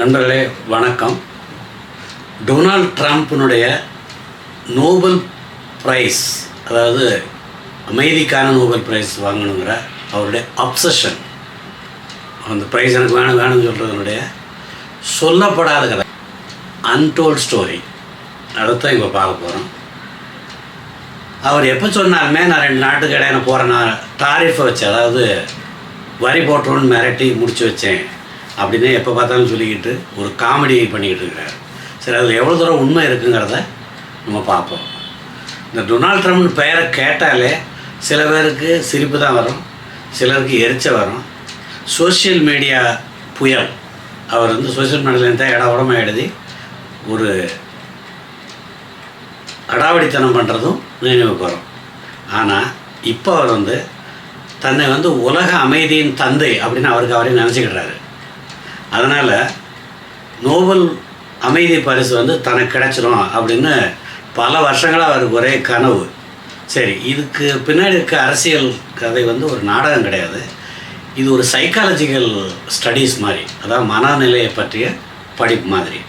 நண்பர்களே வணக்கம். Donald ட்ரம்ப்பினுடைய Nobel prize அதாவது அமைதிக்கான நோபல் ப்ரைஸ் வாங்கணுங்கிற அவருடைய அப்சஷன் அந்த ப்ரைஸ் எனக்கு வேணும் வேணும்னு சொல்கிறதுனுடைய சொல்லப்படாத கதை அன்டோல்ட் ஸ்டோரி அதைத்தான் இப்போ பார்க்க போகிறோம் அவர் எப்போ சொன்னாலுமே நான் ரெண்டு நாட்டுக்கு இடையே போகிறேன் நான் டாரிஃபை வச்சு அதாவது வரி போட்டுருன்னு மிரட்டி முடிச்சு வச்சேன். அப்படின்னு எப்போ பார்த்தாலும் சொல்லிக்கிட்டு ஒரு காமெடி பண்ணிக்கிட்டு இருக்கிறார். சரி அதில் எவ்வளோ தூரம் உண்மை இருக்குங்கிறத நம்ம பார்ப்போம். இந்த டொனால்ட் ட்ரம்ப்னு பெயரை கேட்டாலே சில பேருக்கு சிரிப்பு தான் வரும் சிலருக்கு எரிச்ச வரும். சோஷியல் மீடியா புயல். அவர் வந்து சோஷியல் மீடியாவில் தான் இட உடமை எழுதி ஒரு அடாவடித்தனம் பண்ணுறதும் நினைவுக்கு வரும். ஆனால் இப்போ அவர் வந்து தன்னை வந்து உலக அமைதியின் தந்தை அப்படின்னு அவருக்கு அவரே நினச்சிக்கிடுறாரு. அதனால் நோபல் அமைதி பரிசு வந்து தனக்கு கிடைச்சிடும் அப்படின்னு பல வருஷங்களாக அவருக்கு ஒரே கனவு. சரி இதுக்கு பின்னாடி இருக்க அரசியல் கதை வந்து ஒரு நாடகம் கிடையாது. இது ஒரு சைக்காலஜிக்கல் ஸ்டடீஸ் மாதிரி அதாவது மனநிலையை பற்றிய படிப்பு மாதிரி.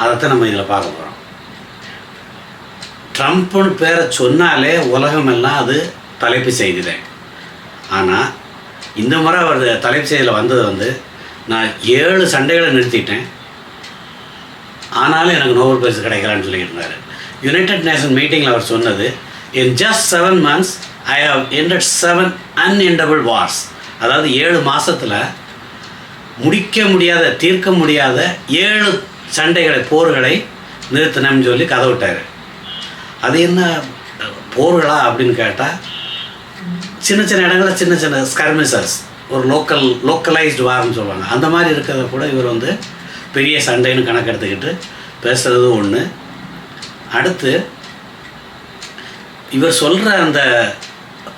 அதைத்தான் நம்ம இதில் பார்க்க போகிறோம் ட்ரம்ப்னு பேரை சொன்னாலே உலகமெல்லாம் அது தலைப்பு செய்தியில் ஆனால் இந்த முறை அவர் தலைப்பு செய்தியில் வந்தது வந்து நான் ஏழு சண்டைகளை நிறுத்திட்டேன். ஆனாலும் எனக்கு நோபல் பரிசு கிடைக்கலான்னு சொல்லிட்டு இருந்தார் யுனைடெட் நேஷன் மீட்டிங்கில் அவர் சொன்னது in just seven months I have ended seven unendable wars அதாவது ஏழு மாதத்தில் முடிக்க முடியாத தீர்க்க முடியாத ஏழு சண்டைகளை போர்களை நிறுத்தினம்னு சொல்லி கதை விட்டார். அது என்ன போர்களா அப்படின்னு கேட்டால் சின்ன சின்ன இடங்களில் சின்ன சின்ன ஸ்கர்மிசர்ஸ் ஒரு லோக்கல் லோக்கலைஸ்டு வார்னு சொல்லுவாங்க. அந்த மாதிரி இருக்கிறத கூட இவர் வந்து பெரிய சண்டைன்னு கணக்கெடுத்துக்கிட்டு பேசுகிறது ஒன்று அடுத்து இவர் சொல்கிற அந்த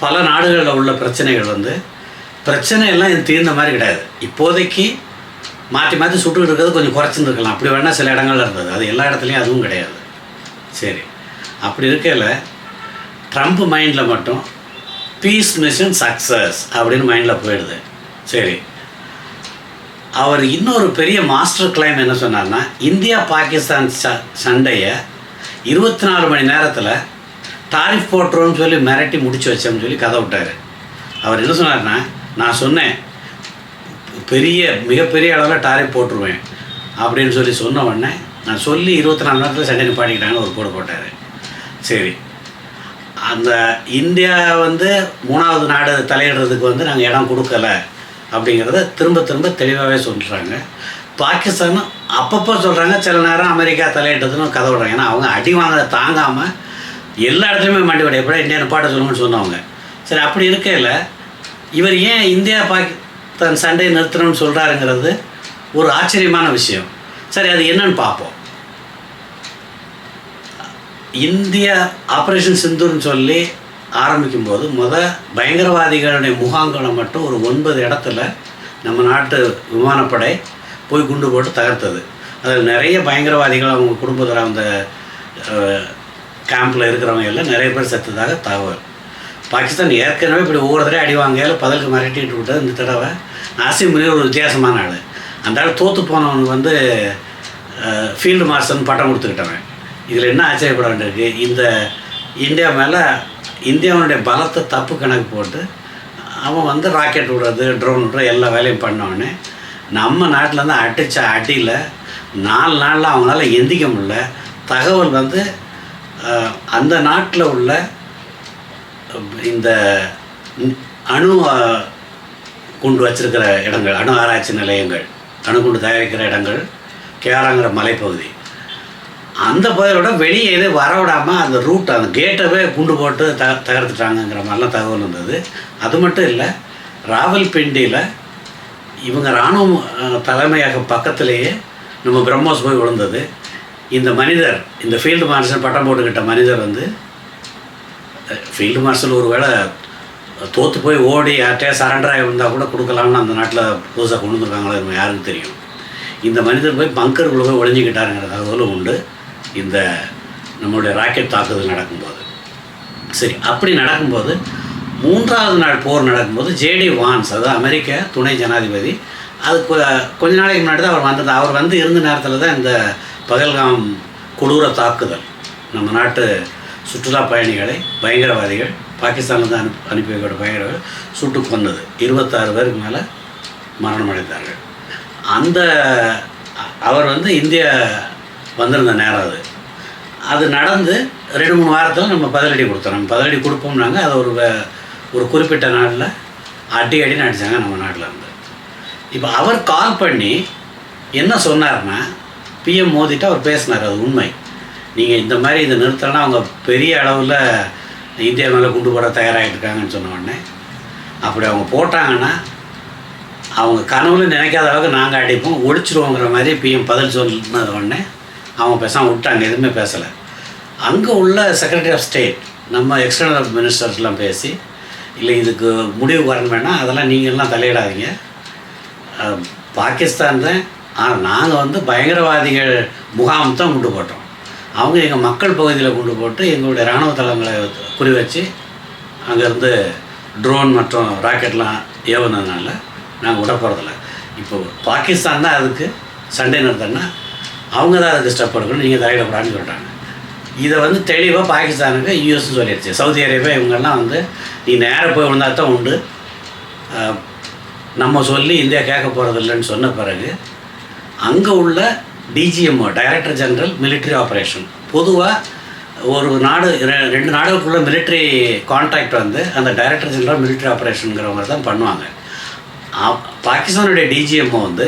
பல நாடுகளில் உள்ள பிரச்சனைகள் வந்து பிரச்சனையெல்லாம் இது தீர்ந்த மாதிரி கிடையாது. இப்போதைக்கு மாற்றி மாற்றி சுட்டுக்கிட்டு இருக்கிறது கொஞ்சம் குறைச்சிருந்துருக்கலாம். அப்படி வேணால் சில இடங்கள்ல இருந்தது. அது எல்லா இடத்துலையும் அதுவும் கிடையாது. சரி. அப்படி இருக்கையில் ட்ரம்ப் மைண்டில் மட்டும் பீஸ் மிஷன் சக்ஸஸ் அப்படின்னு மைண்டில் போயிடுது. சரி. அவர் இன்னொரு பெரிய மாஸ்டர் கிளைம் என்ன சொன்னார்னா இந்தியா பாகிஸ்தான் ச சண்டையை இருபத்தி நாலு மணி நேரத்தில் டாரிஃப் போட்டுருவோம்னு சொல்லி மிரட்டி முடிச்சு வச்சோம்னு சொல்லி கதை விட்டார். அவர் என்ன சொன்னார்னா நான் சொன்னேன் பெரிய மிகப்பெரிய அளவில் டாரிஃப் போட்டுருவேன் அப்படின்னு சொல்லி சொன்ன உடனே நான் சொல்லி இருபத்தி நாலு நேரத்தில் சண்டை நிப்பாட்டிக்கிட்டாங்கன்னு ஒரு போடு போட்டார். சரி. அந்த இந்தியா வந்து மூணாவது நாடு தலையிடுறதுக்கு வந்து நாங்கள் இடம் கொடுக்கல அப்படிங்கிறத திரும்ப திரும்ப தெளிவாகவே சொல்கிறாங்க பாகிஸ்தானும் அப்பப்போ சொல்கிறாங்க சில நேரம் அமெரிக்கா தலையிட்டதுன்னு கதை விடுறாங்க. ஏன்னா அவங்க அடி வாங்குறத தாங்காமல் எல்லா இடத்துலையுமே மண்டி விட எப்படி இந்தியா நிப்பாட்ட சொல்லுங்கன்னு சொன்னவங்க. சரி அப்படி இருக்கையில் இவர் ஏன் இந்தியா பாகிஸ்தான் சண்டையை நிறுத்தணும்னு சொல்கிறாருங்கிறது ஒரு ஆச்சரியமான விஷயம். சரி அது என்னன்னு பார்ப்போம். இந்தியா ஆப்ரேஷன் சிந்துன்னு சொல்லி ஆரம்பிக்கும் போது முத பயங்கரவாதிகளுடைய முகாம்களை மட்டும் ஒரு ஒன்பது இடத்துல நம்ம நாட்டு விமானப்படை போய் குண்டு போட்டு தகர்த்தது. அதில் நிறைய பயங்கரவாதிகள் அவங்க குடும்பத்தில் அந்த கேம்பில் இருக்கிறவங்க எல்லாம் நிறைய பேர் செத்ததாக தகவல். பாகிஸ்தான் ஏற்கனவே இப்படி ஒவ்வொரு தடவை அடி வாங்கையில் பதிலுக்கு மிரட்டிட்டு விட்டது இந்த தடவை. நாசிம் முனீர் ஒரு வித்தியாசமான ஆள். அந்த ஆள் தோற்று போனவனுக்கு வந்து ஃபீல்டு மார்ஷல்னு பட்டம் கொடுத்துக்கிட்டவன். இதில் என்ன ஆச்சரியப்பட வேண்டியிருக்கு இந்த இந்தியா மேலே இந்தியாவுடைய பலத்தை தப்பு கணக்கு போட்டு அவன் வந்து ராக்கெட் விடுறது ட்ரோன் விடுறது எல்லா வேலையும் பண்ணவொடனே நம்ம நாட்டில் இருந்து அடித்த அடியில் நாலு நாளில் அவங்களால எந்திக்க முடியல. தகவல் வந்து அந்த நாட்டில் உள்ள இந்த அணு குண்டு வச்சுருக்கிற இடங்கள் அணு ஆராய்ச்சி நிலையங்கள் அணுகுண்டு தயாரிக்கிற இடங்கள் கேராங்கிற மலைப்பகுதி அந்த பகுதியோட வெளியே எது வரவிடாமல் அந்த ரூட் அந்த கேட்டவே குண்டு போட்டு த தகர்த்துட்டாங்கங்கிற மாதிரிலாம் தகவல் இருந்தது. அது மட்டும் இல்லை ராவல்பிண்டியில் இவங்க இராணுவ தலைமையாக பக்கத்திலேயே நம்ம பிரம்மோஸ் போய் விழுந்தது. இந்த மனிதர் இந்த ஃபீல்டு மார்ஷல் பட்டம் போட்டுக்கிட்ட மனிதர் வந்து ஃபீல்டு மார்ஷல் ஒரு வேளை தோற்று போய் ஓடி யார்கிட்டயா சரண்டர் ஆகி இருந்தால் கூட கொடுக்கலாம்னு அந்த நாட்டில் புதுசாக கொண்டு வந்துருக்காங்களோ நம்ம யாருக்கு தெரியும் இந்த மனிதர் போய் பங்கருக்குள்ளே போய் ஒழிஞ்சிக்கிட்டாருங்கிற தகவலும் உண்டு. இந்த நம்மளுடைய ராக்கெட் தாக்குதல் நடக்கும்போது. சரி அப்படி நடக்கும்போது மூன்றாவது நாள் போர் நடக்கும்போது ஜேடி வான்ஸ் அதாவது அமெரிக்க துணை ஜனாதிபதி அது கொஞ்ச நாளைக்கு முன்னாடி தான் அவர் வந்தது. அவர் வந்து இருந்த நேரத்தில் தான் இந்த பகல்காம் கொடூர தாக்குதல். நம்ம நாட்டு சுற்றுலா பயணிகளை பயங்கரவாதிகள் பாகிஸ்தானில் அனுப்பி அனுப்பி வைக்கிற பயங்கரவாதிகள் சுட்டு கொண்டது இருபத்தாறு பேருக்கு மேலே மரணம் அடைந்தார்கள். அந்த அவர் வந்து இந்தியா வந்திருந்த நேரம் அது. அது நடந்து ரெண்டு மூணு வாரத்தில் நம்ம பதிலடி கொடுத்தோம் நம்ம பதிலடி கொடுப்போம்னாங்க அதை ஒரு ஒரு குறிப்பிட்ட நாளில் அடி அடி நடித்தாங்க நம்ம நாட்டில் இருந்து இப்போ அவர் கால் பண்ணி என்ன சொன்னார்னா பிஎம் மோதிட்டு அவர் பேசினார் அது உண்மை. நீங்கள் இந்த மாதிரி இதை நிறுத்தலைன்னா அவங்க பெரிய அளவில் இந்தியா மேலே குண்டு போட தயாராகிட்டு இருக்காங்கன்னு சொன்ன உடனே அப்படி அவங்க போட்டாங்கன்னா அவங்க கனவுல நினைக்காத அளவுக்கு நாங்கள் அடிப்போம் ஒழிச்சிருவோங்கிற மாதிரி பிஎம் பதில் சொன்னது உடனே அவன் பேசாமல் விட்டாங்க எதுவுமே பேசலை. அங்கே உள்ள செக்ரட்டரி ஆஃப் ஸ்டேட் நம்ம எக்ஸ்டர்னல் மினிஸ்டர்ஸ்லாம் பேசி இல்லை இதுக்கு முடிவு வரணும் வேணால் அதெல்லாம் நீங்கள்லாம் தலையிடாதீங்க. பாகிஸ்தான் தான் ஆனால் நாங்கள் வந்து பயங்கரவாதிகள் முகாம் தான் கொண்டு போட்டோம். அவங்க எங்கள் மக்கள் பகுதியில் கொண்டு போட்டு எங்களுடைய இராணுவ தளங்களை குறி வச்சு அங்கேருந்து ட்ரோன் மற்றும் ராக்கெட்லாம் ஏவுனதுனால நாங்கள் விட போகிறதில்ல இப்போ பாகிஸ்தான் தான் அதுக்கு சண்டை நடத்தினா அவங்க தான் அதுக்கு ஸ்டெப் எடுக்கணும் நீங்கள் தலையிடக்கூடாதுன்னு சொல்கிறாங்க இதை வந்து தெளிவாக பாகிஸ்தானுக்கு யூஎஸ் சொல்லிடுச்சு. சவுதி அரேபியா இவங்கெல்லாம் வந்து நீ நேராக போய் விழுந்தா தான் உண்டு நம்ம சொல்லி இந்தியா கேட்க போகிறதில்லன்னு சொன்ன பிறகு அங்கே உள்ள DGMO director general military operation பொதுவாக ஒரு நாடு ரெ- ரெண்டு நாடுகளுக்குள்ள மிலிட்ரி கான்ட்ராக்ட் வந்து அந்த டைரக்டர் ஜெனரல் மிலிட்ரி ஆப்ரேஷனுங்கிறவங்க தான் பண்ணுவாங்க. பாகிஸ்தானுடைய டிஜிஎம்ஓ வந்து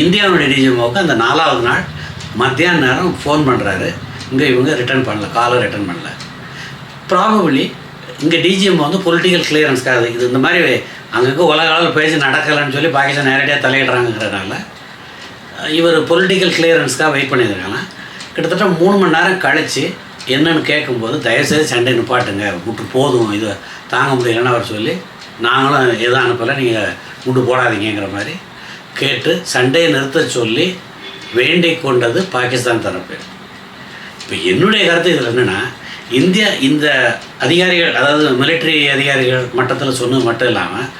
இந்தியாவுடைய டிஜிஎம்ஓவுக்கு அந்த நாலாவது நாள் மத்தியான நேரம் ஃபோன் பண்ணுறாரு இங்கே இவங்க ரிட்டர்ன் பண்ணல காலை ரிட்டர்ன் பண்ணல. ப்ராபபிளி இங்கே டிஜிஎம் வந்து பொலிட்டிக்கல் கிளியரன்ஸ்க்காக இது இந்த மாதிரி அங்கங்கே உலக அளவில் பேசி நடக்கலைன்னு சொல்லி பாகிஸ்தான் நேரடியாக தலையிடுறாங்கிறதுனால இவர் பொலிட்டிக்கல் கிளியரன்ஸ்க்காக வெயிட் பண்ணியிருக்காங்க. கிட்டத்தட்ட மூணு மணி நேரம் கழித்து என்னென்னு கேட்கும்போது தயவுசெய்து சண்டை நிப்பாட்டுங்க விட்டு போதும் இது தாங்க முடியலன்னு அவர் சொல்லி நாங்களும் எதுவும் அனுப்பலை நீங்கள் முட்டு போடாதீங்கிற மாதிரி கேட்டு சண்டையை நிறுத்த சொல்லி வேண்டிக் கொண்டது பாகிஸ்தான் தரப்பு. இப்போ என்னுடைய கருத்து இதில் என்னென்னா இந்தியா இந்த அதிகாரிகள் அதாவது மிலிட்ரி அதிகாரிகள் மட்டத்தில் சொன்னது மட்டும் இல்லாமல்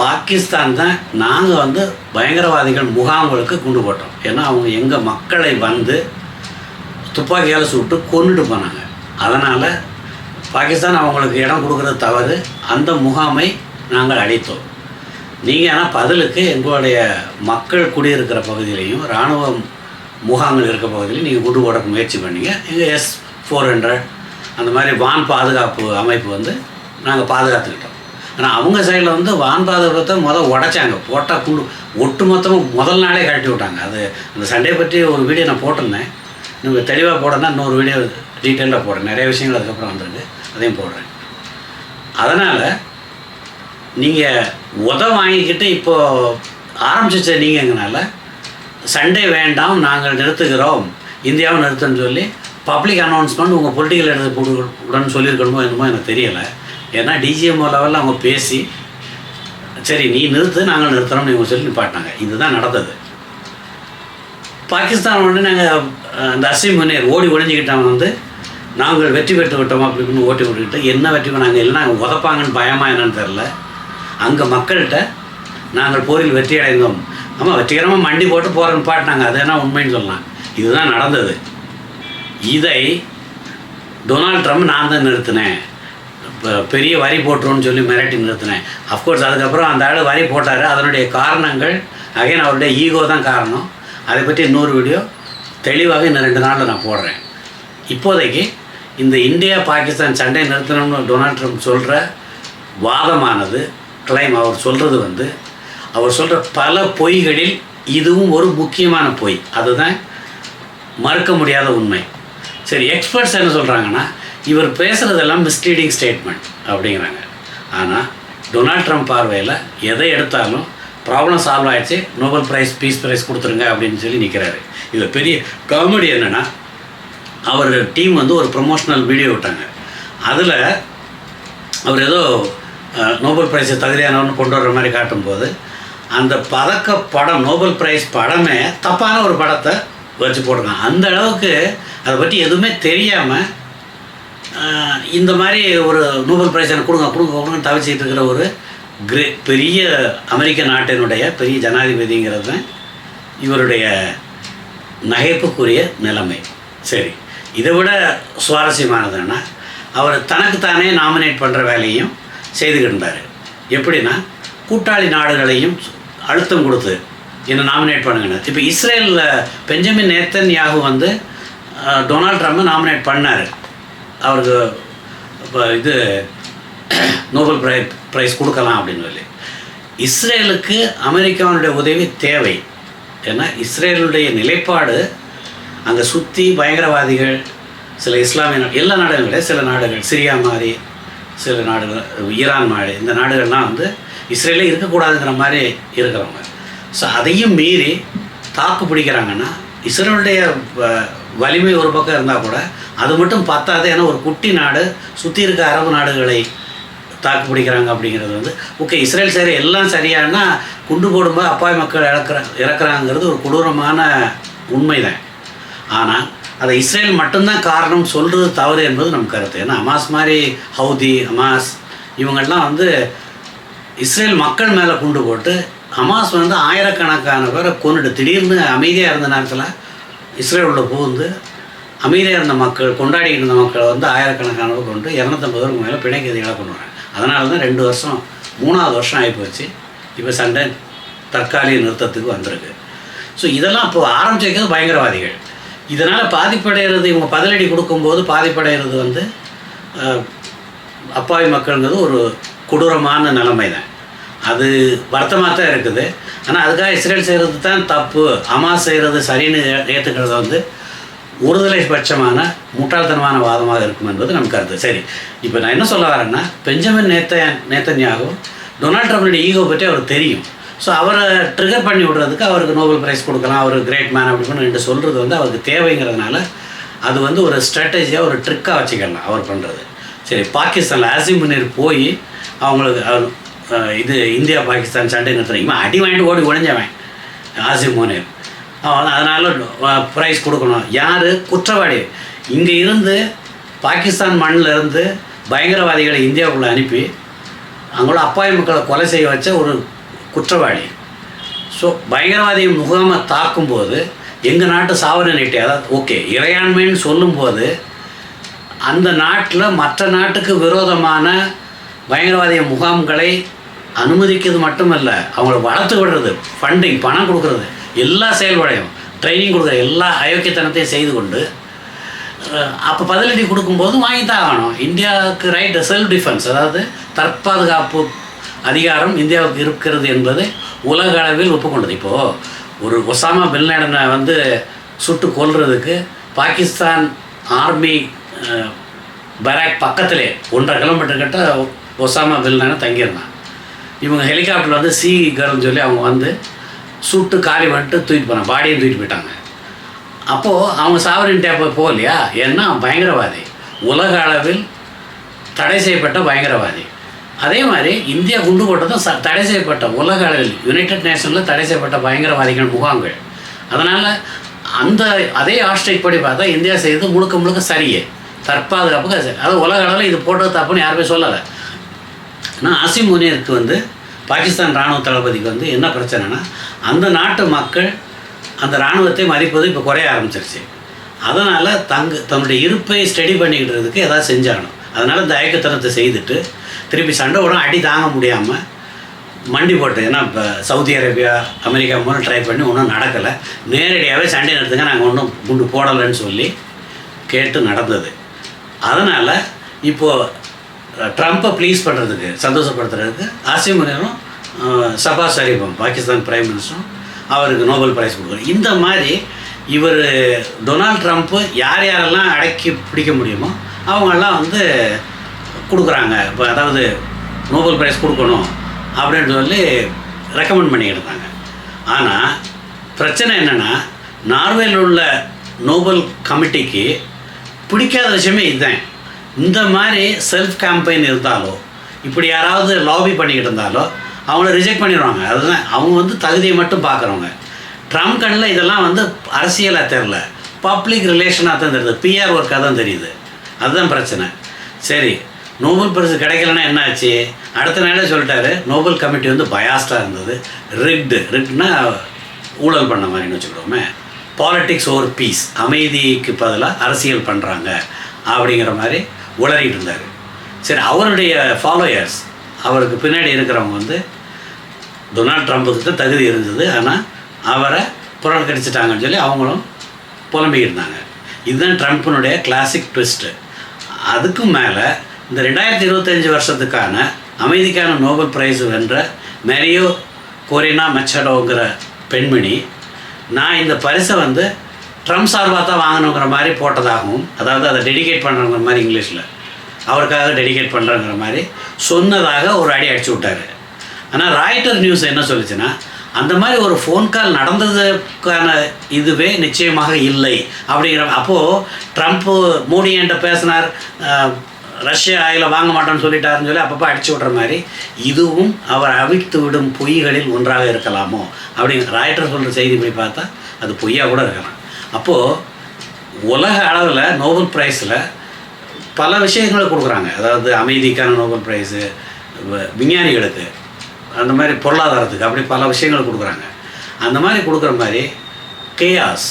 பாகிஸ்தான் தான் நாங்கள் வந்து பயங்கரவாதிகள் முகாம்களுக்கு கொண்டு போட்டோம். ஏன்னா அவங்க எங்கள் மக்களை வந்து துப்பாக்கியால் சுட்டு கொண்டுட்டு போனாங்க. அதனால் பாகிஸ்தான் அவங்களுக்கு இடம் கொடுக்குறது தவறு. அந்த முகாமை நாங்கள் அழித்தோம். நீங்கள் ஆனால் பதிலுக்கு எங்களுடைய மக்கள் குடியிருக்கிற பகுதியிலையும் இராணுவ முகாம்கள் இருக்க பகுதியிலையும் நீங்கள் குண்டு போட முயற்சி பண்ணீங்க. எங்கள் எஸ் ஃபோர் ஹண்ட்ரட் அந்த மாதிரி வான் பாதுகாப்பு அமைப்பு வந்து நாங்கள் பாதுகாத்துக்கிட்டோம். ஆனால் அவங்க சைடில் வந்து வான் பாதுகாப்பத்தை முதல் உடைச்சாங்க. போட்டால் குண்டு ஒட்டு மொத்தமும் முதல் நாளே கழட்டி விட்டாங்க. அது அந்த சண்டே பற்றி ஒரு வீடியோ நான் போட்டிருந்தேன். நீங்கள் தெளிவாக போடணும்னா இன்னொரு வீடியோ டீட்டெயிலாக போடுறேன். நிறைய விஷயங்கள் அதுக்கப்புறம் வந்திருக்கு. அதையும் போடுறேன். அதனால் நீங்கள் உதவ வாங்கிக்கிட்டு இப்போது ஆரம்பிச்சிச்ச நீங்கங்கனால சண்டே வேண்டாம் நாங்கள் நிறுத்துகிறோம். இந்தியாவை நிறுத்துன்னு சொல்லி பப்ளிக் அனௌன்ஸ்மெண்ட் உங்கள் பொலிட்டிக்கல் இடத்து உடனே சொல்லியிருக்கணுமோ என்னமோ எனக்கு தெரியலை. ஏன்னா டிஜிஎம்ஓ லெவலில் அவங்க பேசி சரி நீ நிறுத்து நாங்கள் நிறுத்துறோம்னு இவங்க சொல்லி நிப்பாட்டினாங்க. இதுதான் நடந்தது. பாகிஸ்தான் உடனே நாங்கள் அந்த அசீம் முன்னேர் ஓடி ஒழிஞ்சிக்கிட்டவங்க வந்து நாங்கள் வெற்றி பெற்று விட்டோம் அப்படி இப்படின்னு ஓட்டி விட்டுக்கிட்டு என்ன வெற்றி பண்ணாங்க இல்லைன்னா அவங்க உதப்பாங்கன்னு பயமா என்னன்னு தெரில அங்கே மக்கள்கிட்ட நாங்கள் போரில் வெற்றி அடைந்தோம் ஆமாம் வெற்றிகரமாக மண்டி போட்டு போகிறோன்னு பாட்டினாங்க. அது என்ன உண்மைன்னு சொல்லலாம். இதுதான் நடந்தது. இதை டொனால்ட் ட்ரம்ப் நான் தான் நிறுத்தினேன். இப்போ பெரிய வரி போட்டுருன்னு சொல்லி மிரட்டி நிறுத்தினேன். அஃப்கோர்ஸ் அதுக்கப்புறம் அந்த ஆள் வரி போட்டார். அதனுடைய காரணங்கள் அகைன் அவருடைய ஈகோ தான் காரணம். அதை பற்றி இன்னொரு வீடியோ தெளிவாக இன்னும் ரெண்டு நாளில் நான் போடுறேன். இப்போதைக்கு இந்த இந்தியா பாகிஸ்தான் சண்டை நிறுத்தணும்னு டொனால்ட் ட்ரம்ப் சொல்கிற வாதமானது க்ளைம் அவர் சொல்கிறது வந்து அவர் சொல்கிற பல பொய்களில் இதுவும் ஒரு முக்கியமான பொய். அதுதான் மறுக்க முடியாத உண்மை. சரி எக்ஸ்பர்ட்ஸ் என்ன சொல்கிறாங்கன்னா இவர் பேசுகிறதெல்லாம் மிஸ்லீடிங் ஸ்டேட்மெண்ட் அப்படிங்கிறாங்க. ஆனால் டொனால்ட் ட்ரம்ப் பார்வையில் எதை எடுத்தாலும் ப்ராப்ளம் சால்வ் ஆகிடுச்சு நோபல் ப்ரைஸ் பீஸ் ப்ரைஸ் கொடுத்துருங்க அப்படின்னு சொல்லி நிற்கிறாரு இதில் பெரிய காமெடி என்னென்னா அவர் டீம் வந்து ஒரு ப்ரொமோஷனல் வீடியோ விட்டாங்க. அதில் அவர் ஏதோ நோபல் பிரைஸை தகுதியானவர்னு கொண்டு வர்ற மாதிரி காட்டும்போது அந்த பதக்க படம் நோபல் பிரைஸ் படமே தப்பான ஒரு படத்தை வச்சு போட்டிருக்கான். அந்த அளவுக்கு அதை பற்றி எதுவுமே தெரியாமல் இந்த மாதிரி ஒரு நோபல் பிரைஸ் எனக்கு கொடுங்க கொடுங்க கொடுங்கன்னு தவிச்சிட்டு இருக்கிற ஒரு கிரே பெரிய அமெரிக்க நாட்டினுடைய பெரிய ஜனாதிபதிங்கிறது தான் இவருடைய நகைப்புக்குரிய நிலைமை. சரி இதை விட சுவாரஸ்யமானதுன்னா அவர் தனக்குத்தானே நாமினேட் பண்ணுற வேலையும் செய்துக்கிட்டு எப்படின்னா கூட்டாளி நாடுகளையும் அழுத்தம் கொடுத்து என்னை நாமினேட் பண்ணுங்கன்னு. இப்போ இஸ்ரேலில் பெஞ்சமின் நேத்தன் யாகு வந்து டொனால்ட் ட்ரம்ப்பை நாமினேட் பண்ணார். அவருக்கு இப்போ இது நோபல் பிரை ப்ரைஸ் கொடுக்கலாம் அப்படின்னு சொல்லி. இஸ்ரேலுக்கு அமெரிக்காவினுடைய உதவி தேவை. ஏன்னா இஸ்ரேலுடைய நிலைப்பாடு அங்கே சுற்றி பயங்கரவாதிகள் சில இஸ்லாமிய நாடு எல்லா நாடுகளும் சில நாடுகள் சிரியா மாதிரி சில நாடுகள் ஈரான் மாதிரி இந்த நாடுகள்லாம் வந்து இஸ்ரேலே இருக்கக்கூடாதுங்கிற மாதிரி இருக்கிறவங்க. ஸோ அதையும் மீறி தாக்கு பிடிக்கிறாங்கன்னா இஸ்ரேலுடைய வ- வலிமை ஒரு பக்கம் இருந்தால் கூட அது மட்டும் பத்தாது ஏன்னா ஒரு குட்டி நாடு சுற்றி இருக்க அரபு நாடுகளை தாக்கு பிடிக்கிறாங்க அப்படிங்கிறது வந்து ஓகே இஸ்ரேல் சரி எல்லாம் சரியானா குண்டு போடும்போது அப்பாவி மக்கள் இறக்குற இறக்குறாங்கிறது ஒரு கொடூரமான உண்மைதான். ஆனால் அதை இஸ்ரேல் மட்டும்தான் காரணம் சொல்கிறது தவறு என்பது நம் கருத்து. ஏன்னா அமாஸ் மாதிரி ஹவுதி அமாஸ் இவங்கள்லாம் வந்து இஸ்ரேல் மக்கள் மேலே குண்டு போட்டு ஹமாஸ் வந்து ஆயிரக்கணக்கான பேரை கொண்டுட்டு திடீர்னு அமைதியாக இருந்த நேரத்தில் இஸ்ரேலோட புகுந்து அமைதியாக இருந்த மக்கள் கொண்டாடிக்கிட்டு இருந்த மக்களை வந்து ஆயிரக்கணக்கான பேர் கொண்டு இரநூத்தம்பது பேருக்கு மேலே பிணைக்கதிகளாக கொண்டு வராங்க. அதனால தான் ரெண்டு வருஷம் மூணாவது வருஷம் ஆகிப்போச்சு இப்போ சண்டை தற்காலிக நிறுத்தத்துக்கு வந்திருக்கு. ஸோ இதெல்லாம் இப்போ ஆரம்பிச்சிருக்கிறது பயங்கரவாதிகள். இதனால் பாதிப்படைகிறது இவங்க பதிலடி கொடுக்கும்போது பாதிப்படைகிறது வந்து அப்பாவி மக்கள்ங்கிறது ஒரு கொடூரமான நிலைமை தான் அது வருத்தமாக தான் இருக்குது. ஆனால் அதுக்காக இஸ்ரேல் செய்கிறது தான் தப்பு. அமா செய்கிறது சரின்னு ஏற்றுக்கிறது வந்து ஒருதலை பட்சமான முட்டாள்தனமான வாதமாக இருக்கும் என்பது நம்ம கருத்து. சரி இப்போ நான் என்ன சொல்ல வரேன்னா பெஞ்சமின் நேத்த நேத்தன்யாகவும் டொனால்ட் ட்ரம்ப்னுடைய ஈகோ பற்றி அவர் தெரியும். ஸோ அவரை ட்ரிகர் பண்ணி விடுறதுக்கு அவருக்கு நோபல் ப்ரைஸ் கொடுக்கலாம் அவர் கிரேட் மேன் அப்படின்னு என்று சொல்கிறது வந்து அவருக்கு தேவைங்கிறதுனால அது வந்து ஒரு ஸ்ட்ராட்டஜியாக ஒரு ட்ரிக்காக வச்சுக்கலாம் அவர் பண்ணுறது சரி பாகிஸ்தானில் ஆசிம் முனீர் போய் அவங்களுக்கு அவர், இது இந்தியா பாகிஸ்தான் சண்டை நிறுத்துறீங்க அடி வாங்கிட்டு ஓடி ஒழிஞ்சவன் ஆசிம் முனீர் அவன் அதனால் ப்ரைஸ் கொடுக்கணும். யார்? குற்றவாளி. இங்கே இருந்து பாகிஸ்தான் மண்ணில் இருந்து பயங்கரவாதிகளை இந்தியாவுக்குள்ளே அனுப்பி அவங்கள அப்பாவி மக்களை கொலை செய்ய வச்ச ஒரு குற்றவாளி. ஸோ பயங்கரவாதி முகாமை தாக்கும்போது எங்கள் நாட்டு சாவரனிட்டி அதாவது ஓகே இறையாண்மைன்னு சொல்லும்போது அந்த நாட்டில் மற்ற நாட்டுக்கு விரோதமான பயங்கரவாதிய முகாம்களை அனுமதிக்கிறது மட்டுமல்ல அவங்கள வளர்த்து விடுறது ஃபண்டிங் பணம் கொடுக்கறது எல்லா செயல்பாடையும் ட்ரைனிங் கொடுக்குற எல்லா அயோக்கியத்தனத்தையும் செய்து கொண்டு அப்போ பதிலடி கொடுக்கும்போது வாங்கித்தான் ஆகணும். இந்தியாவுக்கு ரைட் செல்ஃப் டிஃபென்ஸ் அதாவது தற்பாதுகாப்பு அதிகாரம் இந்தியாவுக்கு இருக்கிறது என்பது உலக அளவில் ஒப்புக்கொண்டது. இப்போது ஒரு ஒசாமா பின் வந்து சுட்டு கொல்றதுக்கு பாகிஸ்தான் ஆர்மி பராக் பக்கத்திலே ஒன்றரை கிலோமீட்டர் கிட்ட ஒசாமா பின் தங்கியிருந்தான். இவங்க ஹெலிகாப்டரில் வந்து சி கேர்ள்னு சொல்லி அவங்க வந்து சுட்டு காலி பண்ணிட்டு தூக்கிட்டு போனாங்க. பாடியும் தூக்கிட்டு போயிட்டாங்க. அப்போது அவங்க சாவரின் அப்போ போகலையா? ஏன்னா பயங்கரவாதி. உலக அளவில் தடை செய்யப்பட்ட பயங்கரவாதி. அதே மாதிரி இந்தியா குண்டு போட்டதும் ச தடை செய்யப்பட்ட உலக அளவில் யுனைடெட் நேஷனில் தடை செய்யப்பட்ட பயங்கரவாதிகள் முகாம்கள். அதனால் அந்த அதே ஆஸ்ட்ரேட் படி பார்த்தா இந்தியா செய்தது முழுக்க முழுக்க சரியே. தற்பாதுகாப்புக்கு சரி. அது உலக அளவில் இது போட்டது தப்புன்னு யாருமே சொல்லலை. ஆனால் ஆசிம் முனியருக்கு வந்து பாகிஸ்தான் இராணுவ தளபதிக்கு வந்து என்ன பிரச்சனைனா அந்த நாட்டு மக்கள் அந்த இராணுவத்தை மதிப்பது இப்போ குறைய ஆரம்பிச்சிருச்சு. அதனால் தங்கு தன்னுடைய இருப்பை ஸ்டடி பண்ணிக்கிட்டதுக்கு ஏதாவது செஞ்சாகணும். அதனால் இந்த ஐக்கத்தனத்தை செய்துட்டு திருப்பி சண்டை வரும் அடி தாங்க முடியாமல் மண்டி போட்டு ஏன்னா இப்போ சவுதி அரேபியா அமெரிக்கா மூலம் ட்ரை பண்ணி ஒன்றும் நடக்கலை. நேரடியாகவே சண்டை நிறுத்துங்க நாங்கள் ஒன்றும் குண்டு போடலைன்னு சொல்லி கேட்டு நடந்தது. அதனால் இப்போது ட்ரம்ப்பை ப்ளீஸ் பண்ணுறதுக்கு சந்தோஷப்படுத்துறதுக்கு ஆசிம் முனியரும் சபா ஷரீஃபும் பாகிஸ்தான் பிரைம் மினிஸ்டரும் அவருக்கு நோபல் பிரைஸ் கொடுக்குறாரு இந்த மாதிரி இவர் டொனால்ட் ட்ரம்ப்பு யார் யாரெல்லாம் அடக்கி பிடிக்க முடியுமோ அவங்கெல்லாம் வந்து கொடுக்குறாங்க. இப்போ அதாவது நோபல் பிரைஸ் கொடுக்கணும் அப்படின்னு சொல்லி ரெக்கமெண்ட் பண்ணிக்கிட்டு ஆனால் பிரச்சனை என்னென்னா நார்வேல உள்ள நோபல் கமிட்டிக்கு பிடிக்காத விஷயமே இதுதான். இந்த மாதிரி செல்ஃப் கேம்பெயின் இருந்தாலோ இப்படி யாராவது லாபி பண்ணிக்கிட்டு இருந்தாலோ அவங்கள ரிஜெக்ட் பண்ணிடுவாங்க. அதுதான் அவங்க வந்து தகுதியை மட்டும் பார்க்குறவங்க. ட்ரம்ப் கண்ணில் இதெல்லாம் வந்து அரசியலாக தெரில பப்ளிக் ரிலேஷனாக தான் தெரியுது. பிஆர் ஒர்க்காக தான் தெரியுது. அதுதான் பிரச்சனை. சரி நோபல் பரிசு கிடைக்கலன்னா என்ன ஆச்சு அடுத்த நாளே சொல்லிட்டாரு நோபல் கமிட்டி வந்து பயாஸ்டாக இருந்தது. ரிக்டு ரிக்னா ஊழல் பண்ண மாதிரின்னு வச்சுக்கிடுவோமே. பாலிட்டிக்ஸ் ஓவர் பீஸ் அமைதிக்கு பதிலாக அரசியல் பண்ணுறாங்க அப்படிங்கிற மாதிரி உளறிட்டு இருந்தார். சரி அவருடைய ஃபாலோயர்ஸ் அவருக்கு பின்னாடி இருக்கிறவங்க வந்து டொனால்ட் ட்ரம்ப்புக்கு தகுதி இருந்தது. ஆனால் அவரை புறக்கணிச்சிட்டாங்கன்னு சொல்லி அவங்களும் புலம்பிக்கிட்டு இருந்தாங்க. இதுதான் ட்ரம்ப்பினுடைய கிளாசிக் ட்விஸ்ட்டு அதுக்கும் மேலே இந்த ரெண்டாயிரத்தி இருபத்தஞ்சி வருஷத்துக்கான அமைதிக்கான நோபல் பிரைஸ் வென்ற மெரியோ கோரினா மெச்சடோங்கிற பெண்மணி நான் இந்த பரிசை வந்து ட்ரம்ப் சார்பாக தான் வாங்கணுங்கிற மாதிரி போட்டதாகவும் அதாவது அதை டெடிகேட் பண்ணுறங்கிற மாதிரி இங்கிலீஷில் அவருக்காக டெடிகேட் பண்ணுறங்கிற மாதிரி சொன்னதாக ஒரு அடி அடிச்சு விட்டாரு. ஆனால் ராய்டர் நியூஸ் என்ன சொல்லுச்சுன்னா அந்த மாதிரி ஒரு ஃபோன் கால் நடந்ததுக்கான இதுவே நிச்சயமாக இல்லை அப்படிங்கிற அப்போது ட்ரம்ப்பு மோடி என்கிட்ட பேசினார் ரஷ்யா ஆயில வாங்க மாட்டோம்னு சொல்லிட்டாருன்னு சொல்லி அப்பப்போ அடிச்சு விட்ற மாதிரி இதுவும் அவர் அவிழ்த்து விடும் பொய்களில் ஒன்றாக இருக்கலாமோ அப்படின்னு ராய்டர் சொல்கிற செய்தி போய் பார்த்தா அது பொய்யாக கூட இருக்கலாம். அப்போது உலக அளவில் நோபல் ப்ரைஸில் பல விஷயங்களை கொடுக்குறாங்க. அதாவது அமைதிக்கான நோபல் ப்ரைஸு விஞ்ஞானிகளுக்கு அந்த மாதிரி பொருளாதாரத்துக்கு அப்படி பல விஷயங்கள் கொடுக்குறாங்க. அந்த மாதிரி கொடுக்குற மாதிரி கேயாஸ்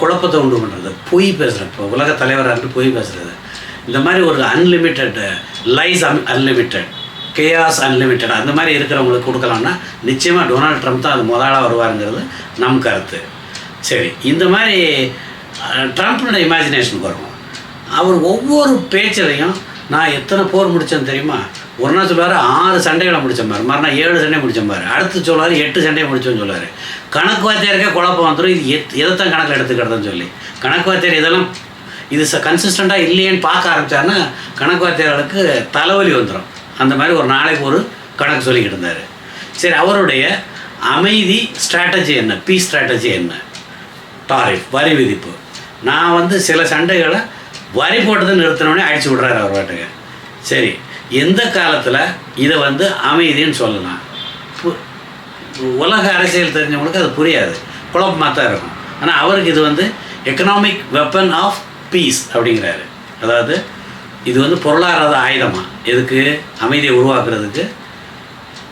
குழப்பத்தை உண்டு பண்ணுறது பொய் பேசுகிறப்போ இப்போ உலக தலைவராக இருந்து பொய் பேசுகிறது இந்த மாதிரி ஒரு unlimited lies an unlimited chaos unlimited அந்த மாதிரி இருக்கிறவங்களுக்கு கொடுக்கலாம்னா நிச்சயமாக டொனால்ட் ட்ரம்ப் தான் அது முதலாக வருவாருங்கிறது நம் கருத்து. சரி இந்த மாதிரி ட்ரம்ப்னோட இமேஜினேஷனுக்கு வருவோம். அவர் ஒவ்வொரு பேச்சிலையும் நான் எத்தனை போர் முடித்தேன்னு தெரியுமா? ஒரு நாள் சொல்லுவார் ஆறு சண்டைகளை முடிச்சேன் பாரு மறுநாள் ஏழு சண்டை முடிச்சேன் பாரு அடுத்து சொல்லுவார் எட்டு சண்டையை முடிச்சோன்னு சொல்லுவார். கணக்கு வாத்தியாருக்கே குழப்பம் வந்துடும் இது எத் எதைத்தான் கணக்கில் எடுத்துக்கிறதுன்னு சொல்லி. கணக்கு வாத்தியார் இதெல்லாம் இது ச கன்சிஸ்டண்ட்டாக இல்லையேன்னு பார்க்க ஆரம்பித்தாருன்னா கணக்கு வாத்தியார்களுக்கு தலைவலி வந்துடும் அந்த மாதிரி ஒரு நாளைக்கு ஒரு கணக்கு சொல்லிக்கிட்டு இருந்தார். சரி அவருடைய அமைதி ஸ்ட்ராட்டஜி என்ன? பீஸ் ஸ்ட்ராட்டஜி என்ன? டாரிஃப் வரி விதிப்பு. நான் வந்து சில சண்டைகளை வரி போட்டதை நிறுத்தினோடனே அடிச்சு விட்றாரு அவர் பாட்டுக்கு. சரி எந்த காலத்தில் இதை வந்து அமைதின்னு சொல்லலாம்? பு- உலக அரசியல் தெரிஞ்சவங்களுக்கு அது புரியாது. குழப்பமாக தான் இருக்கும். ஆனால் அவருக்கு இது வந்து எக்கனாமிக் வெப்பன் ஆஃப் பீஸ் அப்படிங்கிறாரு. அதாவது இது வந்து பொருளாதார ஆயுதமா? எதுக்கு? அமைதியை உருவாக்குறதுக்கு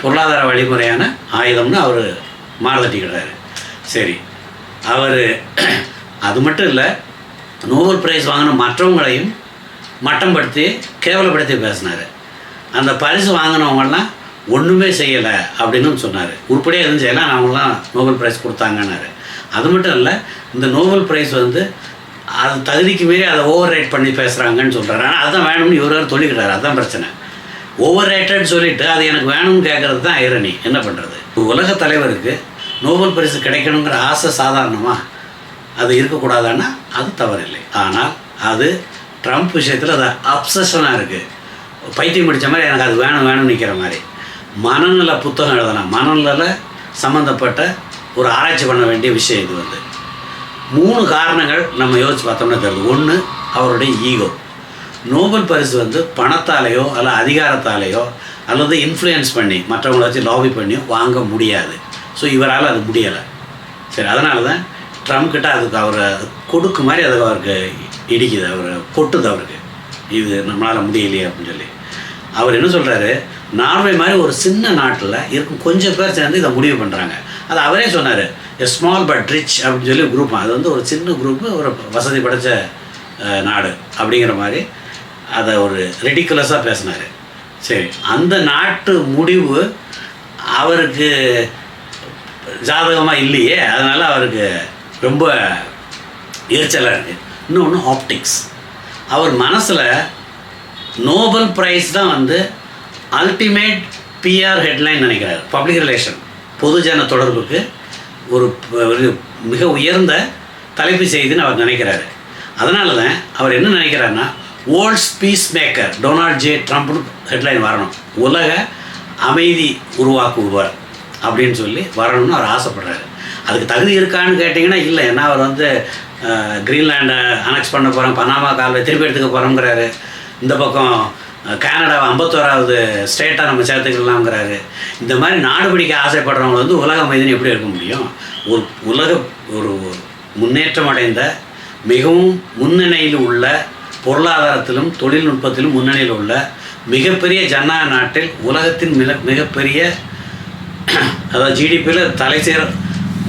பொருளாதார வழிமுறையான ஆயுதம்னு அவர் மாறுதட்டிக்கிறாரு சரி அவர் அது மட்டும் இல்லை நோபல் பிரைஸ் வாங்கின மற்றவங்களையும் மட்டம் படுத்தி கேவலப்படுத்தி பேசினார். அந்த பரிசு வாங்கினவங்கலாம் ஒன்றுமே செய்யலை அப்படின்னு சொன்னார். உருப்படியாக எதுவும் செய்யலாம் அவங்களாம் நோபல் பிரைஸ் கொடுத்தாங்கன்னாரு. அது மட்டும் இல்லை இந்த நோபல் பிரைஸ் வந்து அது தகுதிக்கு மீறி அதை ஓவர் ரேட் பண்ணி பேசுகிறாங்கன்னு சொல்கிறாரு ஆனால் அதுதான் வேணும்னு இவர் வேறு சொல்லிக்கிறாரு. அதுதான் பிரச்சனை. ஓவர் ரேட்டட் சொல்லிட்டு அது எனக்கு வேணும்னு கேட்குறது தான் ஐரணி என்ன பண்ணுறது உலக தலைவருக்கு நோபல் பரிசு கிடைக்கணுங்கிற ஆசை சாதாரணமாக அது இருக்கக்கூடாதான்னா அது தவறில்லை. ஆனால் அது ட்ரம்ப் விஷயத்தில் அது அப்சஷனாக இருக்குது பைத்தியம் பிடிச்ச மாதிரி எனக்கு அது வேணும் வேணும்னு நிற்கிற மாதிரி. மனநல புத்தகம் எழுதலாம் மனநல சம்மந்தப்பட்ட ஒரு ஆராய்ச்சி பண்ண வேண்டிய விஷயம் இது வந்து. மூணு காரணங்கள் நம்ம யோசிச்சு பார்த்தோம்னா தெரியுது. ஒன்று அவருடைய ஈகோ. நோபல் பரிசு வந்து பணத்தாலேயோ அல்ல அதிகாரத்தாலேயோ அல்லது இன்ஃப்ளூயன்ஸ் பண்ணி மற்றவங்கள வச்சு லாபி பண்ணி வாங்க முடியாது. ஸோ இவரால் அது முடியலை. சரி அதனால தான் ட்ரம்ப் கிட்ட அதுக்கு அவரை கொடுக்கு மாதிரி அது அவருக்கு இடிக்குது அவரை கொட்டுது அவருக்கு. இது நம்மளால் முடியலையே அப்படின்னு சொல்லி. அவர் என்ன சொல்கிறாரு நார்வே மாதிரி ஒரு சின்ன நாட்டில் இருக்கும் கொஞ்சம் பேர் சேர்ந்து இதை முடிவு பண்ணுறாங்க அது அவரே சொன்னார். எ ஸ்மால் பட் ரிச் அப்படின்னு சொல்லி குரூப் அது வந்து ஒரு சின்ன குரூப்பு ஒரு வசதி படைச்ச நாடு அப்படிங்கிற மாதிரி அதை ஒரு ரெடிக்குலஸாக பேசினார். சரி அந்த நாட்டு முடிவு அவருக்கு ஜாதகமாக இல்லையே அதனால் அவருக்கு ரொம்ப எரிச்சலாக இருக்குது இன்னொன்று ஆப்டிக்ஸ் அவர் மனசில் நோபல் ப்ரைஸ் தான் வந்து அல்டிமேட் பிஆர் ஹெட்லைன் நினைக்கிறார். பப்ளிக் ரிலேஷன் பொதுஜன தொடர்புக்கு ஒரு ஒரு மிக உயர்ந்த தலைப்பு செய்தின்னு அவர் நினைக்கிறாரு. அதனால தான் அவர் என்ன நினைக்கிறாருன்னா world's peace maker Donald J ட்ரம்ப்னு headline வரணும். உலக அமைதி உருவாக்குபவர் அப்படின்னு சொல்லி வரணும்னு அவர் ஆசைப்படுறாரு. அதுக்கு தகுதி இருக்கான்னு கேட்டிங்கன்னா இல்லை. ஏன்னா அவர் வந்து அஹ், கிரீன்லாண்டை அனெக்ஸ் பண்ண போகிறோம் பனாமா காலில் திருப்பி எடுத்துக்க போகிறோங்கிறாரு இந்த பக்கம் கனடாவை ஐம்பத்தோராவது ஸ்டேட்டாக நம்ம சேர்த்துக்கலாம்ங்கிறாரு. இந்த மாதிரி நாடு பிடிக்க ஆசைப்படுறவங்க வந்து உலக மனிதன் எப்படி இருக்க முடியும்? ஒரு உலக ஒரு முன்னேற்றம் அடைந்த மிகவும் முன்னணியில் உள்ள பொருளாதாரத்திலும் தொழில்நுட்பத்திலும் முன்னணியில் உள்ள மிகப்பெரிய ஜனநாயக நாட்டில் உலகத்தின் மிக மிகப்பெரிய அதாவது ஜிடிபியில் தலைசேர்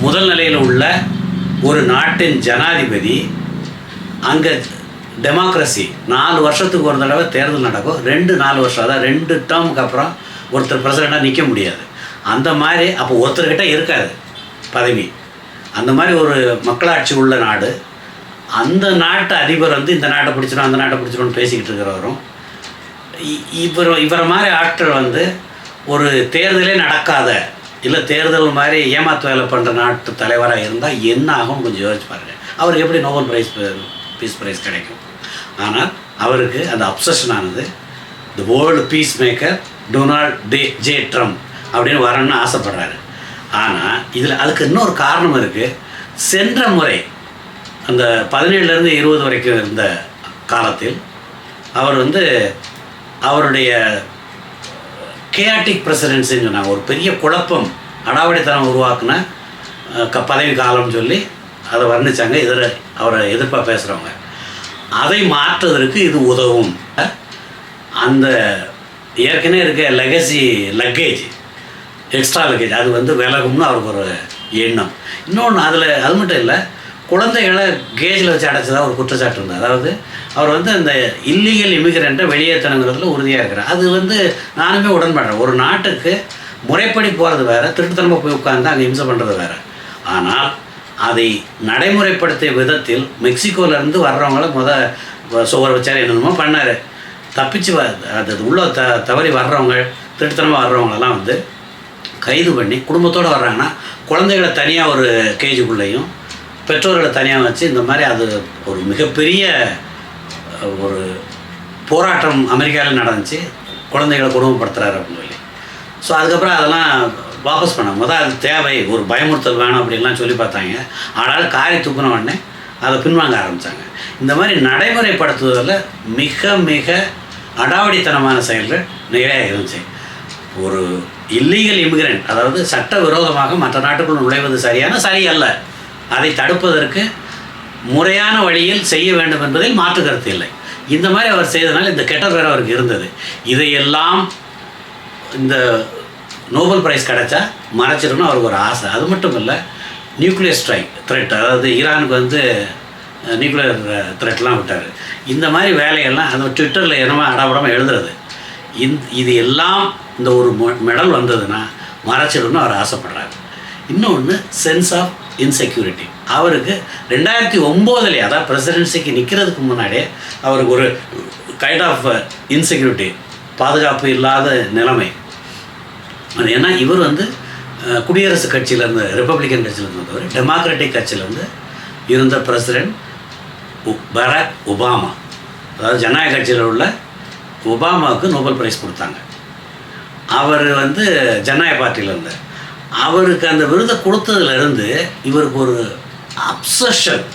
முதல் நிலையில் உள்ள ஒரு நாட்டின் ஜனாதிபதி அங்கே டெமோக்ரஸி நாலு வருஷத்துக்கு ஒரு தடவை தேர்தல் நடக்கும். ரெண்டு நாலு வருஷம். அதாவது ரெண்டு டேர்முக்கு அப்புறம் ஒருத்தர் பிரசிடெண்ட்டாக நிற்க முடியாது. அந்த மாதிரி அப்போ ஒருத்தர்கிட்ட இருக்காது பதவி. அந்த மாதிரி ஒரு மக்களாட்சி உள்ள நாடு. அந்த நாட்டு அதிபர் வந்து இந்த நாட்டை பிடிச்சிடும் அந்த நாட்டை பிடிச்சிடும்னு பேசிக்கிட்டு இருக்கிறவரும். இ- இவர் இவரை மாதிரி ஆட்கள் வந்து ஒரு தேர்தலே நடக்காத இல்லை தேர்தல் மாதிரி ஏமாத்து வேலை பண்ணுற நாட்டு தலைவராக இருந்தால் என்ன ஆகும் கொஞ்சம் யோசிச்சு பாருங்கள் அவருக்கு எப்படி நோபல் பிரைஸ் பீஸ் பிரைஸ் கிடைக்கும்? ஆனால் அவருக்கு அந்த அப்சஷன் ஆனது the world peace maker Donald J J Trump அப்படின்னு வரணும்னு ஆசைப்படுறாரு. ஆனால் இதில் அதுக்கு இன்னொரு காரணம் இருக்குது சென்ற முறை அந்த பதினேழுலேருந்து இருபது வரைக்கும் இருந்த காலத்தில் அவர் வந்து அவருடைய கேஆட்டிக் பிரசிடென்சின்னு சொன்னாங்க. ஒரு பெரிய குழப்பம் அடாவடித்தனம் உருவாக்குன க பதவி காலம்னு சொல்லி அதை வர்ணிச்சாங்க. இதில் அவரை எதிர்ப்பாக பேசுகிறவங்க அதை மாற்றுவதற்கு இது உதவும். அந்த ஏற்கனவே இருக்க லெகசி லக்கேஜ் எக்ஸ்ட்ரா லக்கேஜ் அது வந்து விலகும்னு அவருக்கு ஒரு எண்ணம். இன்னொன்று அதில் அது மட்டும் இல்லை குழந்தைகளை கேஜில் வச்சு அடைச்சதா ஒரு குற்றச்சாட்டு இருந்தது. அதாவது அவர் வந்து அந்த இல்லீகல் இமிகிரண்ட்டை வெளியேற்றணுங்கிறதுல உறுதியாக இருக்கிறார். அது வந்து நானுமே உடன்படுறேன். ஒரு நாட்டுக்கு முறைப்படி போகிறது வேறு திருட்டுத்தனமாக போய் உட்காந்து அங்கே இம்சை பண்ணுறது வேறு. ஆனால் அதை நடைமுறைப்படுத்திய விதத்தில் மெக்சிகோலேருந்து வர்றவங்கள முத சுவர் வச்சார் என்னென்னமோ பண்ணார். தப்பிச்சு வ அது உள்ள த தவறி வர்றவங்க திருட்டுத்தனமாக வர்றவங்களெல்லாம் வந்து கைது பண்ணி குடும்பத்தோடு வர்றாங்கன்னா குழந்தைகளை தனியாக ஒரு கேஜுக்குள்ளேயும் பெற்றோர்களை தனியாக வச்சு இந்த மாதிரி அது ஒரு மிகப்பெரிய ஒரு போராட்டம் அமெரிக்காவில் நடந்துச்சு. குழந்தைகளை குடும்பப்படுத்துகிறாரு அப்படின்னு சொல்லி. ஸோ அதுக்கப்புறம் அதெல்லாம் வாபஸ் பண்ண முதல் அது தேவை ஒரு பயமுறுத்தல் வேணும் அப்படின்லாம் சொல்லி பார்த்தாங்க. ஆனால் காரி துப்புன உடனே அதை பின்வாங்க ஆரம்பித்தாங்க இந்த மாதிரி நடைமுறைப்படுத்துவதில் மிக மிக அடாவடித்தனமான செயல்கள் நிறைய இருந்துச்சு. ஒரு இல்லீகல் இமிகிரண்ட் அதாவது சட்டவிரோதமாக மற்ற நாட்டுக்குள் நுழைவது சரியான சரியல்ல அதை தடுப்பதற்கு முறையான வழியில் செய்ய வேண்டும் என்பதில் மாற்று கருத்து இல்லை. இந்த மாதிரி அவர் செய்தனால் இந்த கெட்ட பேர் அவருக்கு இருந்தது. இதையெல்லாம் இந்த நோபல் பிரைஸ் கிடச்சா மறைச்சிடணும் அவருக்கு ஒரு ஆசை. அது மட்டும் இல்லை நியூக்ளியர் ஸ்ட்ரைக் த்ரெட் அதாவது ஈரானுக்கு வந்து நியூக்ளியர் த்ரெட்லாம் விட்டார். இந்த மாதிரி வேலையெல்லாம் அந்த ட்விட்டரில் என்னமோ அடாபடமாக எழுதுறது. இந்த இது எல்லாம் இந்த ஒரு மெடல் வந்ததுன்னா மறைச்சிடணும்னு அவர் ஆசைப்படுறாரு. இன்னொன்று சென்ஸ் ஆஃப் இன்செக்யூரிட்டி அவருக்கு ரெண்டாயிரத்தி ஒம்போதுலேயே அதாவது பிரசிடென்சிக்கு நிற்கிறதுக்கு முன்னாடியே அவருக்கு ஒரு கைண்ட் ஆஃப் இன்செக்யூரிட்டி பாதுகாப்பு இல்லாத நிலைமை. அது ஏன்னா இவர் வந்து குடியரசு கட்சியிலேருந்து ரிப்பப்ளிக்கன் கட்சியில் இருந்தவர் டெமோக்ராட்டிக் கட்சியிலேருந்து இருந்த பிரசிடென்ட் பராக் ஒபாமா. அதாவது ஜனநாயக கட்சியில் உள்ள ஒபாமாவுக்கு நோபல் பிரைஸ் கொடுத்தாங்க. அவர் வந்து ஜனநாயக பார்ட்டியில் இருந்தார். அவருக்கு அந்த விருதை கொடுத்ததுலேருந்து இவருக்கு ஒரு அப்சஷன்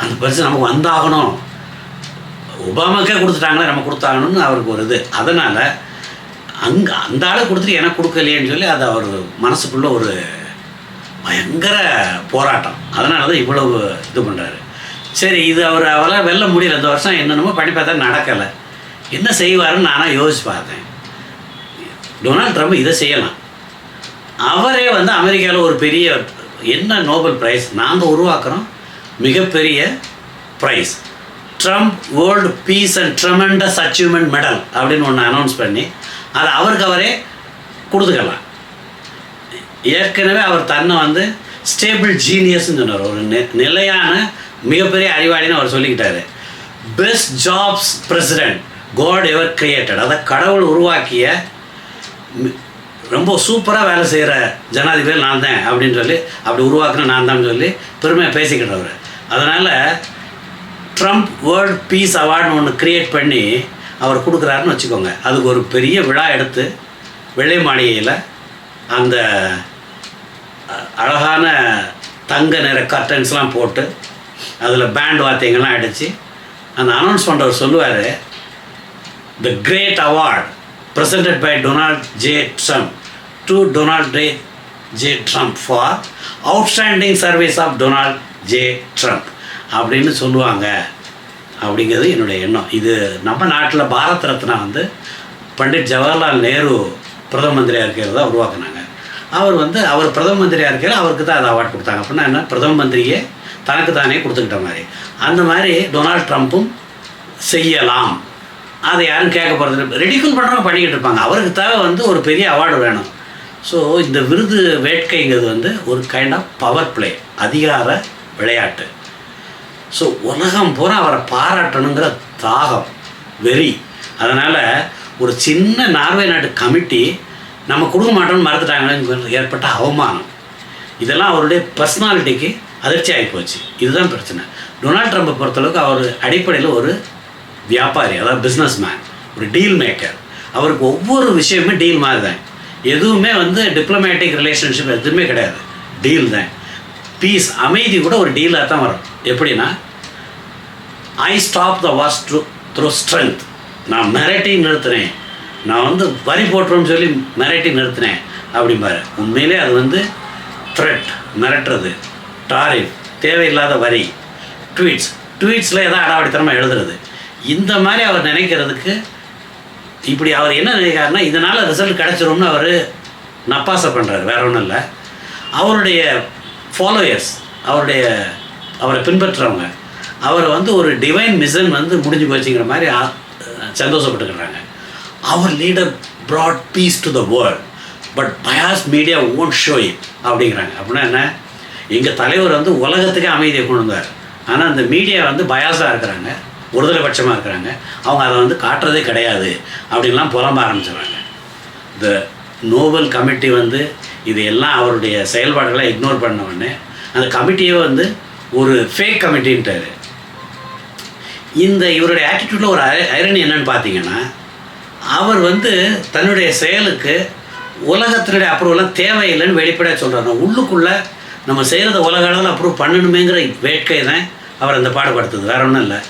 அந்த பரிசு நமக்கு வந்தாகணும். ஒபாமாக்கே கொடுத்துட்டாங்களே நம்ம கொடுத்தாகணும்னு அவருக்கு ஒரு இது. அதனால் அங்கே அந்த ஆளை கொடுத்துட்டு எனக்கு கொடுக்கலையேன்னு சொல்லி அது அவர் மனசுக்குள்ளே ஒரு பயங்கர போராட்டம். அதனால தான் இவ்வளவு இது பண்ணுறாரு சரி இது அவர் அவரால் வெல்ல முடியல. இந்த வருஷம் என்னென்னமோ பண்ணி பார்த்தா நடக்கலை. என்ன செய்வாருன்னு நானாக யோசிச்சு பார்த்தேன். டொனால்ட் ட்ரம்ப் இதை செய்யலாம். அவரே வந்து அமெரிக்காவில் ஒரு பெரிய என்ன நோபல் ப்ரைஸ்? நாங்கள் உருவாக்குறோம். மிகப்பெரிய prize. Trump world peace and tremendous achievement medal அப்படின்னு ஒன்று அனௌன்ஸ் பண்ணி அதை அவருக்கு அவரே கொடுத்துக்கலாம். ஏற்கனவே அவர் தன்னை வந்து ஸ்டேபிள் ஜீனியஸ்ன்னு சொன்னார். ஒரு நிலையான மிகப்பெரிய அறிவாளின்னு அவர் சொல்லிக்கிட்டாரு. Best jobs president God ever created அதை கடவுள் உருவாக்கிய ரொம்ப சூப்பராக வேலை செய்கிற ஜனாதிபதி நான் தான் அப்படின்னு சொல்லி அப்படி உருவாக்குன நான் தான் சொல்லி பெருமையாக பேசிக்கிட்டவர். அதனால் ட்ரம்ப் வேர்ல்ட் பீஸ் அவார்டுன்னு ஒன்று க்ரியேட் பண்ணி அவர் கொடுக்குறாருன்னு வச்சுக்கோங்க. அதுக்கு ஒரு பெரிய விழா எடுத்து வெள்ளை மாளிகையில் அந்த அழகான தங்க நிற கர்டன்ஸ்லாம் போட்டு அதில் பேண்ட் வார்த்தைங்கள்லாம் அடித்து அந்த அனௌன்ஸ் பண்ணுறவர் சொல்லுவார் the great award presented by Donald J Trump to Donald J J Trump for outstanding service of Donald J Trump அப்படின்னு சொல்லுவாங்க. அப்படிங்கிறது என்னுடைய எண்ணம். இது நம்ம நாட்டில் பாரத் ரத்னா வந்து பண்டிட் ஜவஹர்லால் நேரு பிரதம மந்திரியாக இருக்கிறதா உருவாக்குனாங்க. அவர் வந்து அவர் பிரதம மந்திரியாக இருக்கையில் அவருக்கு தான் அதை அவார்ட் கொடுத்தாங்க. அப்படின்னா என்ன? பிரதம மந்திரியே தனக்கு தானே கொடுத்துக்கிட்ட மாதிரி. அந்த மாதிரி டொனால்ட் ட்ரம்ப்பும் செய்யலாம். அதை யாரும் கேட்க போகிறது ரெடிஃபுல் பண்ணுறவங்க பண்ணிக்கிட்டு இருப்பாங்க. அவருக்கு தேவை வந்து ஒரு பெரிய அவார்டு வேணும். ஸோ இந்த விருது வேட்கைங்கிறது வந்து ஒரு கைண்ட் ஆஃப் பவர் பிளே அதிகார விளையாட்டு. ஸோ உலகம் பூரா அவரை பாராட்டணுங்கிற தாகம் வெறி. அதனால் ஒரு சின்ன நார்வே நாட்டு கமிட்டி நம்ம கொடுக்க மாட்டோம்னு மறந்துட்டாங்களேன்னு ஏற்பட்ட அவமானம். இதெல்லாம் அவருடைய பர்சனாலிட்டிக்கு அதிர்ச்சி ஆகி போச்சு. இதுதான் பிரச்சனை. டொனால்ட் ட்ரம்ப்பை பொறுத்தளவுக்கு அவர் அடிப்படையில் ஒரு வியாபாரி அதாவது பிஸ்னஸ் மேன் ஒரு டீல் மேக்கர் அவருக்கு ஒவ்வொரு விஷயமுமே டீல் மாதிரி தான் எதுவுமே வந்து டிப்ளமேட்டிக் ரிலேஷன்ஷிப் எதுவுமே கிடையாது. டீல் தான். பீஸ் அமைதி கூட ஒரு டீலாக தான் வரும். எப்படின்னா I stop the wars through through strength நான் மிரட்டி நிறுத்தினேன். நான் வந்து வரி போட்டுருன்னு சொல்லி மிரட்டி நிறுத்தினேன். அப்படிம்பாரு. உண்மையிலே அது வந்து த்ரெட் மிரட்டுறது. டாரிஃப் தேவையில்லாத வரி ட்வீட்ஸ் ட்வீட்ஸில் எதாவது அடாவடித்தனமாக எழுதுறது. இந்த மாதிரி அவர் நினைக்கிறதுக்கு இப்படி அவர் என்ன நினைக்கிறாருன்னா இதனால் ரிசல்ட் கிடச்சிரும்னு அவர் நப்பாசை பண்ணுறாரு வேற ஒன்றும் இல்லை. அவருடைய ஃபாலோயர்ஸ் அவருடைய அவரை பின்பற்றுறவங்க அவரை வந்து ஒரு டிவைன் மிஷன் வந்து முடிஞ்சு போச்சுங்கிற மாதிரி சந்தோஷப்பட்டுக்கிறாங்க. அவர் leader brought peace to the world but biased media won't show it அப்படிங்கிறாங்க. அப்படின்னா என்ன? எங்கள் தலைவர் வந்து உலகத்துக்கே அமைதியை கொண்டு வந்தார். ஆனால் அந்த மீடியா வந்து பயாஸாக இருக்கிறாங்க ஒருதலை பட்சமாக இருக்கிறாங்க. அவங்க அதை வந்து காட்டுறதே கிடையாது அப்படின்லாம் புலம்ப ஆரம்பிச்சிடுறாங்க. இந்த நோபல் கமிட்டி வந்து இது எல்லாம் அவருடைய செயல்பாடுகளை இக்னோர் பண்ண உடனே அந்த கமிட்டியே வந்து ஒரு ஃபேக் கமிட்டின்ட்டார் இந்த இவருடைய ஆட்டிடியூடில் ஒரு ஐரணி என்னன்னு பார்த்தீங்கன்னா அவர் வந்து தன்னுடைய செயலுக்கு உலகத்தினுடைய அப்ரூவெல்லாம் தேவையில்லைன்னு வெளிப்படையாக சொல்கிறாங்க உள்ளுக்குள்ளே நம்ம செய்கிறத உலக அளவில் அப்ரூவ் பண்ணணுமேங்கிற வேட்கை தான் அவர் அந்த பாடுபடுத்துது வேற ஒன்றும் இல்லை.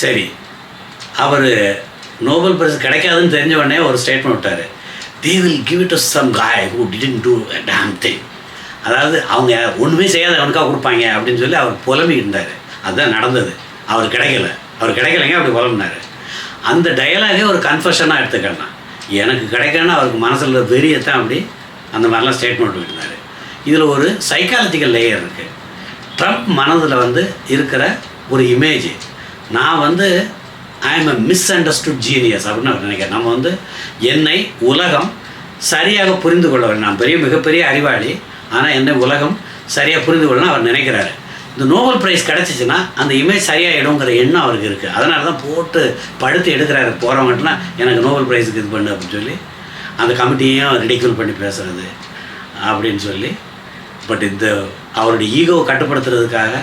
சரி. அவர் நோபல் பரிசு கிடைக்காதுன்னு தெரிஞ்ச உடனே ஒரு ஸ்டேட்மெண்ட் விட்டார். They will give it some guy who didn't do damn thing அதாவது அவங்க ஒன்றுமே செய்யாத அவனுக்காக கொடுப்பாங்க அப்படின்னு சொல்லி அவர் புலம்பி இருந்தார். அதுதான் நடந்தது. அவர் கிடைக்கல. அவர் கிடைக்கலைங்க அப்படி புலம்பினார். அந்த டயலாகே ஒரு கன்ஃபஷனாக எடுத்துக்கலாம் எனக்கு கிடைக்கலன்னா அவருக்கு மனசில் வெறியத்தான் அப்படி அந்த மாதிரிலாம் ஸ்டேட்மெண்ட் விட்டுருந்தார். இதில் ஒரு சைக்காலஜிக்கல் லேயர் இருக்குது ட்ரம்ப் மனதில் வந்து இருக்கிற ஒரு இமேஜ் நான் வந்து I am a misunderstood genius அப்படின்னு அவர் நினைக்கிறேன் நம்ம வந்து என்னை உலகம் சரியாக புரிந்து கொள்ளவில்லை நான் பெரிய மிகப்பெரிய அறிவாளி. ஆனால் என்ன உலகம் சரியாக புரிந்து கொள்ளணும் அவர் நினைக்கிறாரு. இந்த நோபல் பிரைஸ் கிடச்சிச்சின்னா அந்த இமேஜ் சரியாயிடுங்கிற எண்ணம் அவருக்கு இருக்குது அதனால தான் போட்டு படுத்து எடுக்கிறாரு. போகிறவங்கட்டலாம் எனக்கு நோபல் பிரைஸுக்கு இது பண்ணு அப்படின்னு சொல்லி அந்த கமிட்டியையும் ரிடிக்யூல் பண்ணி பேசுகிறது அப்படின்னு சொல்லி. பட் இந்த அவருடைய ஈகோவை கட்டுப்படுத்துறதுக்காக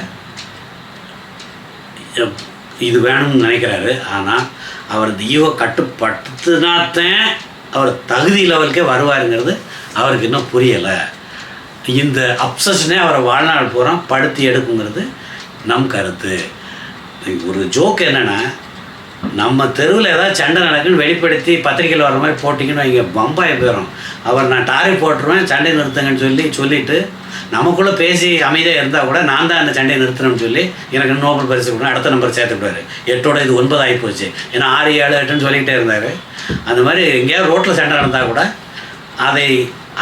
இது வேணும்னு நினைக்கிறாரு. ஆனால் அவர் இந்த ஈகோ கட்டுப்படுத்தினாத்தான் அவர் தகுதி லெவலுக்கே வருவாருங்கிறது அவருக்கு இன்னும் புரியலை. இந்த அப்சஷனே அவரை வாழ்நாள் பூரா படுத்தி எடுக்குங்கிறது நம் கருத்து. ஒரு ஜோக் என்னென்னா நம்ம தெருவில் ஏதாவது சண்டை நடக்குன்னு வெளிப்படுத்தி பத்திரிக்கையில் வர மாதிரி போட்டிங்கன்னு வைங்க பம்பாய் போயிடும் அவர் நான் டாரி போட்டுருவேன் சண்டை நிறுத்துங்கன்னு சொல்லி சொல்லிவிட்டு நமக்குள்ளே பேசி அமைதியாக இருந்தால் கூட நான் தான் அந்த சண்டையை நிறுத்தணும்னு சொல்லி எனக்கு நோபல் பரிசு கொடுக்கணும் அடுத்த நம்பர் சேர்த்துக்கூடாரு எட்டோட இது ஒன்பது ஆகி போச்சு. ஏன்னா ஆறு ஏழு எட்டுன்னு சொல்லிக்கிட்டே இருந்தார். அந்த மாதிரி எங்கேயாவது ரோட்டில் சண்டை நடந்தால் கூட அதை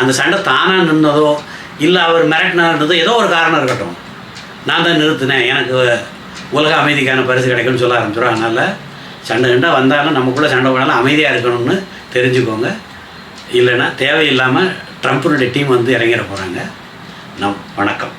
அந்த சண்டை தானாக நின்னதோ இல்லை அவர் மிரட்டினார்ன்றது ஏதோ ஒரு காரணம் இருக்கட்டும். நான் தான் நிறுத்தினேன். எனக்கு உலக அமைதிக்கான பரிசு கிடைக்கும்னு சொல்ல ஆரம்பிச்சிடும் அதனால் சண்டை கண்டா வந்தாலும் நமக்குள்ளே சண்டை போனாலும் அமைதியாக இருக்கணும்னு தெரிஞ்சுக்கோங்க. இல்லைன்னா தேவையில்லாமல் ட்ரம்ப்பினுடைய டீம் வந்து இறங்கிட போகிறாங்க நம் வணக்கம்.